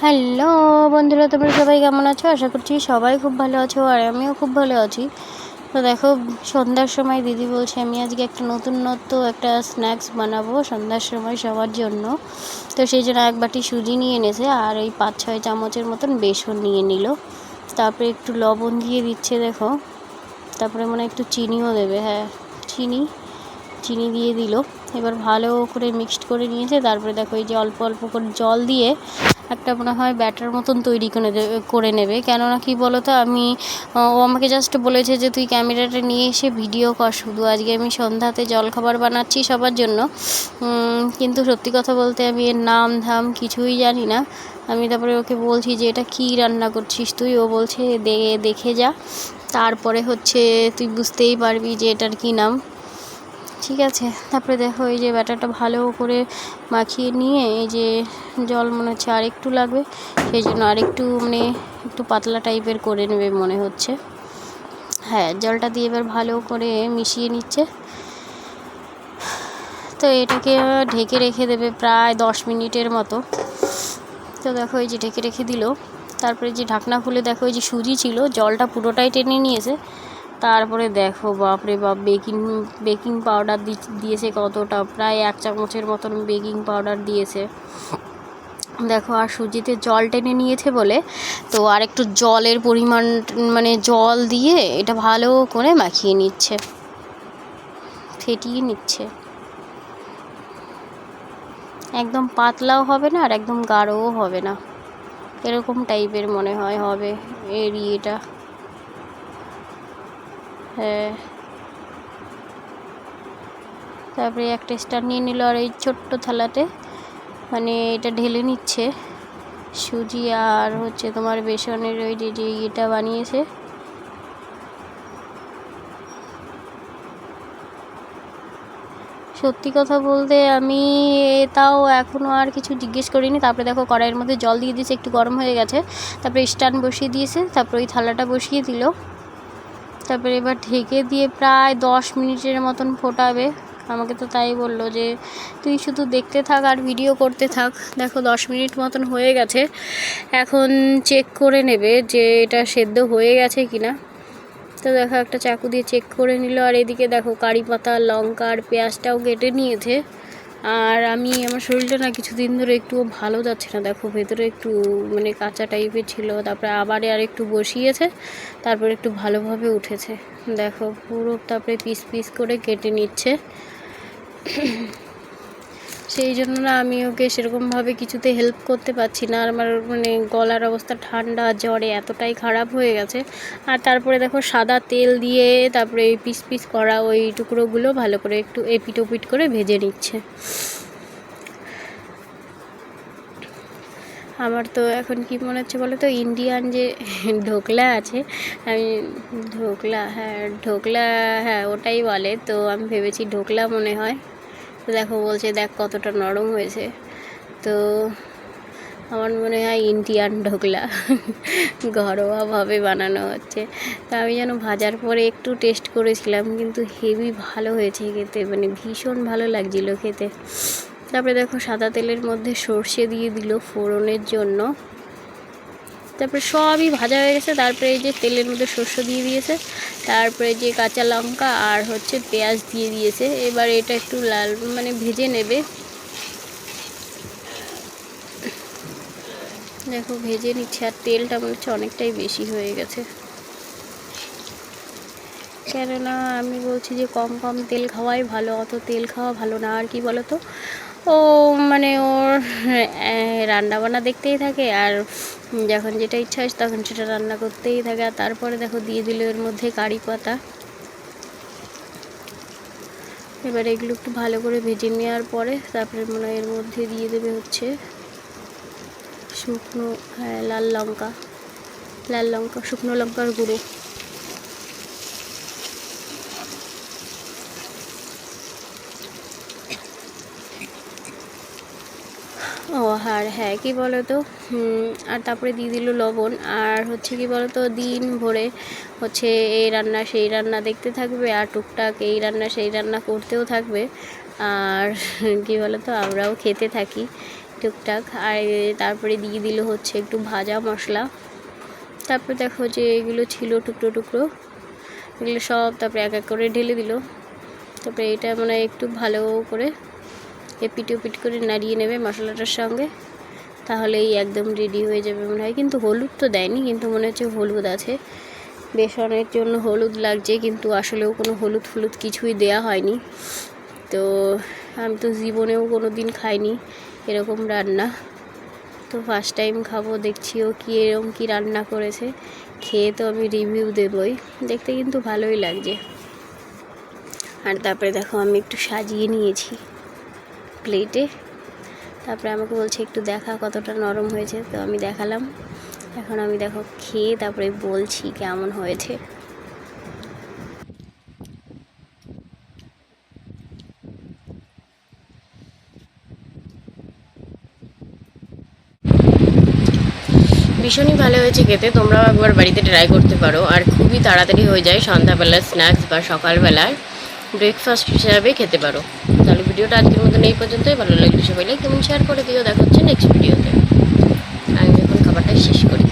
Hello বন্ধুরা, তোমরা সবাই কেমন আছো? আশা করছি সবাই খুব ভালো আছো আর আমিও খুব ভালো আছি। তো দেখো, সন্ধ্যার সময় দিদি বলছে, আমি আজকে একটা নতুনত্ব একটা স্ন্যাক্স বানাবো সন্ধ্যার সময় সবার জন্য। তো সেই জন্য এক বাটি সুজি নিয়ে এনেছে আর এই পাঁচ ছয় চামচের মতন বেসন নিয়ে নিল। তারপরে একটু লবণ দিয়ে দিচ্ছে, দেখো। তারপরে মনে একটু চিনিও দেবে হ্যাঁ। চিনি? চিনি দিয়ে দিল। এবার ভালো করে মিক্সড করে নিয়েছে। তারপরে দেখো এই যে অল্প অল্প করে জল দিয়ে একটা মনে হয় ব্যাটার মতন তৈরি করে করে নেবে। কেননা কি বলো তো আমি, ও আমাকে জাস্ট বলেছে যে, তুই ক্যামেরাটা নিয়ে এসে ভিডিও কর শুধু। আজকে আমি সন্ধ্যাতে জলখাবার বানাচ্ছি সবার জন্য। কিন্তু সত্যি কথা বলতে আমি এর নাম ধাম কিছুই জানি না। আমি তারপরে ওকে বলছি যে, এটা কী রান্না করছিস তুই? ও বলছে দেখে যা। তারপরে হচ্ছে, তুই বুঝতেই পারবি যে, এটার কী নাম? ঠিক আছে। তারপরে দেখো এই যে ব্যাটারটা ভালো করে মাখিয়ে নিয়ে এই যে জল মনে হচ্ছে আর একটু লাগবে, সেই জন্য আরেকটু মানে একটু পাতলা টাইপের করে নেবে মনে হচ্ছে। হ্যাঁ জলটা দিয়ে এবার ভালো করে মিশিয়ে নিচ্ছে। তো এটাকে ঢেকে রেখে দেবে প্রায় দশ মিনিটের মতো। তো দেখো এই যে ঢেকে রেখে দিল। তারপরে যে ঢাকনা খুলে দেখো এই যে সুজি ছিল, জলটা পুরোটাই টেনে নিয়েছে। তারপরে দেখো, বাপরে বাপ বেকিং বেকিং পাউডার দিয়েছে কতটা? প্রায় এক চামচের মতন বেকিং পাউডার দিয়েছে। দেখো, আর সুজিতে জল টেনে নিয়েছে বলে, তো আর একটু জলের পরিমাণ মানে জল দিয়ে এটা ভালো করে মাখিয়ে নিচ্ছে। ফেটিয়ে নিচ্ছে। একদম পাতলাও হবে না আর একদম গাঢ়ও হবে না। এরকম টাইপের মনে হয় হবে এর ইয়েটা হ্যাঁ। তারপরে একটা স্টার নিয়ে নিল আর এই ছোট্ট থালাতে। মানে এটা ঢেলে নিচ্ছে। সুজি আর হচ্ছে তোমার বেসনের ওই যে যে ইয়েটা বানিয়েছে। সত্যি কথা বলতে আমি তাও এখনও আর কিছু জিজ্ঞেস করিনি। তারপরে দেখো কড়াইয়ের মধ্যে জল দিয়ে দিয়েছে, একটু গরম হয়ে গেছে। তারপরে স্ট্যান্ড বসিয়ে দিয়েছে, তারপরে ওই থালাটা বসিয়ে দিল। তারপরে এবার ঢেকে দিয়ে প্রায় দশ মিনিটের মতন ফোটাবে। আমাকে তো তাই বলল যে, তুই শুধু দেখতে থাক আর ভিডিও করতে থাক। দেখো, দশ মিনিট মতন হয়ে গেছে। এখন চেক করে নেবে যে এটা সেদ্ধ হয়ে গেছে কি না তো দেখো, একটা চাকু দিয়ে চেক করে নিল। আর এদিকে দেখো, কারি পাতা, লঙ্কা আর পেঁয়াজটাও কেটে নিয়েছে। আর আমি আমার শরীরটা না কিছুদিন ধরে একটু ভালো যাচ্ছে না। দেখো ভেতরে একটু মানে কাঁচা টাইপের ছিল, তারপরে আবারে আর একটু বসিয়েছে, তারপরে একটু ভালোভাবে উঠেছে। দেখো পুরো তারপরে পিস পিস করে কেটে নিচ্ছে। সেই জন্য না আমি ওকে সেরকমভাবে কিছুতে হেল্প করতে পারছি না। আর আমার মানে গলার অবস্থা ঠান্ডা, জ্বরে এতটাই খারাপ হয়ে গেছে। আর তারপরে দেখো সাদা তেল দিয়ে তারপরে এই পিস পিস করা ওই টুকরোগুলো ভালো করে একটু এপিট ওপিট করে ভেজে নিচ্ছে। আমার তো এখন কি মনে হচ্ছে বলো তো, ইন্ডিয়ান যে ঢোকলা আছে, আমি ঢোকলা হ্যাঁ ঢোকলা হ্যাঁ ওটাই বলে। তো আমি ভেবেছি ঢোকলা মনে হয়। তো দেখো বলছে, দেখ কতটা নরম হয়েছে। তো আমার মনে হয় ইন্ডিয়ান ঢোকলা ঘরোয়াভাবে বানানো হচ্ছে। তো আমি যেন ভাজার পরে একটু টেস্ট করেছিলাম, কিন্তু হেভি ভালো হয়েছে খেতে মানে ভীষণ ভালো লাগছিল খেতে। তারপরে দেখো সাদা তেলের মধ্যে সর্ষে দিয়ে দিল ফোড়নের জন্য। তারপরে সবই ভাজা হয়ে গেছে। তারপরে এই যে তেলের মধ্যে সর্ষে দিয়ে দিয়েছে। তারপরে যে কাঁচা লঙ্কা আর হচ্ছে পেঁয়াজ দিয়ে দিয়েছে। এবার এটা একটু লাল মানে ভেজে নেবে। দেখো, ভেজে নিচ্ছে আর তেলটা মনে হচ্ছে অনেকটাই বেশি হয়ে গেছে। কেননা আমি বলছি যে কম কম তেল খাওয়াই ভালো, অত তেল খাওয়া ভালো না। আর কি বলো তো ও মানে ওর রান্না বান্না দেখতেই থাকে আর যখন যেটা ইচ্ছা হয় তখন সেটা রান্না করতেই থাকে। আর তারপরে দেখো দিয়ে দিল এর মধ্যে কারি পাতা। এবার এগুলো একটু ভালো করে ভেজে নেওয়ার পরে তারপরে মনে হয় এর মধ্যে দিয়ে দেবে হচ্ছে শুকনো হ্যাঁ লাল লঙ্কা লাল লঙ্কা, শুকনো লঙ্কার গুঁড়ো। আর হ্যাঁ কী বলো তো আর তারপরে দিয়ে দিল লবণ, আর হচ্ছে কি বলো তো দিন ভরে হচ্ছে এই রান্না, সেই রান্না দেখতে থাকবে, আর টুকটাক এই রান্না, সেই রান্না করতেও থাকবে। আর কী বলো তো আমরাও খেতে থাকি টুকটাক। আর তারপরে দিয়ে দিল হচ্ছে একটু ভাজা মশলা। তারপরে দেখো যে এগুলো ছিল টুকরো টুকরো। এগুলো সব তারপরে এক এক করে ঢেলে দিল। তারপরে এটা মানে একটু ভালো করে এপিট ওপিট করে নাড়িয়ে নেবে মশলাটার সঙ্গে, তাহলেই একদম রেডি হয়ে যাবে মনে হয়। কিন্তু হলুদ তো দেয়নি, কিন্তু মনে হচ্ছে হলুদ আছে। বেসনের জন্য হলুদ লাগছে, কিন্তু আসলেও কোনো হলুদ ফলুদ কিছুই দেয়া হয়নি। তো আমি তো জীবনেও কোনো দিন খাইনি এরকম রান্না। তো ফার্স্ট টাইম খাব, দেখছি ও কী এরকম কী রান্না করেছে। খেয়ে তো আমি রিভিউ দেবই, দেখতে কিন্তু ভালোই লাগছে। আর তারপরে দেখো আমি একটু সাজিয়ে নিয়েছি। প্লেটে তারপরে আমাকে বলছে, একটু দেখা, কতটা নরম হয়েছে। তো আমি দেখালাম। এখন আমি দেখো খেয়ে তারপরে বলছি কেমন হয়েছে। ভীষণই ভালো হয়েছে খেতে। তোমরাও একবার বাড়িতে ট্রাই করতে পারো। আর খুবই তাড়াতাড়ি হয়ে যায় সন্ধ্যাবেলার স্ন্যাক্স বা সকালবেলার ব্রেকফাস্ট হিসাবে খেতে পারো। ভিডিওটা আজকের মতন এই পর্যন্তই। ভালো লাগবে সবাই লাইক কমেন্ট শেয়ার করে দিও। দেখা হচ্ছে নেক্সট ভিডিওতে আমি এখন খাবারটা শেষ করি।